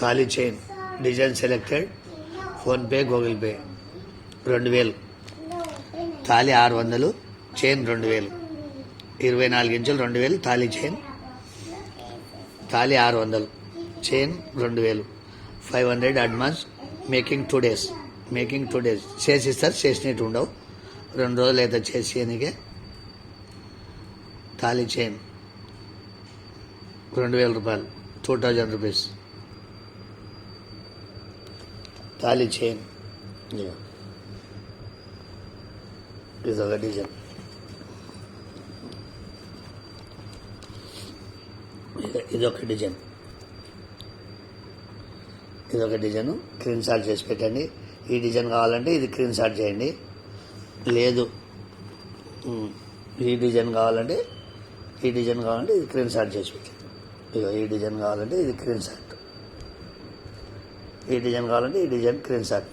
Thali chain design selected PhonePe Google Pay రెండు వేలు. తాళి ఆరు వందలు చైన్ రెండు వేలు. ఇరవై నాలుగు ఇంచులు రెండు వేలు తాళీ చైన్ తాళి ఆరు వందలు చైన్ రెండు వేలు. Five hundred advance making two days. Making two days. చేసిస్తారు చేసినట్టు ఉండవు. రెండు రోజులు అయితే చేసి తాలి చైన్ రెండు వేల రూపాయలు టూ థౌజండ్ రూపీస్. తాలి చైన్ ఇదిగో. ఇది ఒక డిజైన్ ఇది- ఇది ఒక డిజైన్ ఇది ఒక డిజైన్ క్రీన్ షాట్ చేసి పెట్టండి. ఈ డిజైన్ కావాలంటే ఇది క్రీన్ షాట్ చేయండి. లేదు. Hmm. ఈ డిజైన్ కావాలంటే ఈ డిజైన్ కావాలంటే ఇది క్రీన్ షాట్ చేసి పెట్టండి. ఇదిగో ఈ డిజైన్ కావాలంటే ఇది క్రీన్ షాట్ ఈ డిజైన్ కావాలంటే ఈ డిజైన్ క్రీన్ షాట్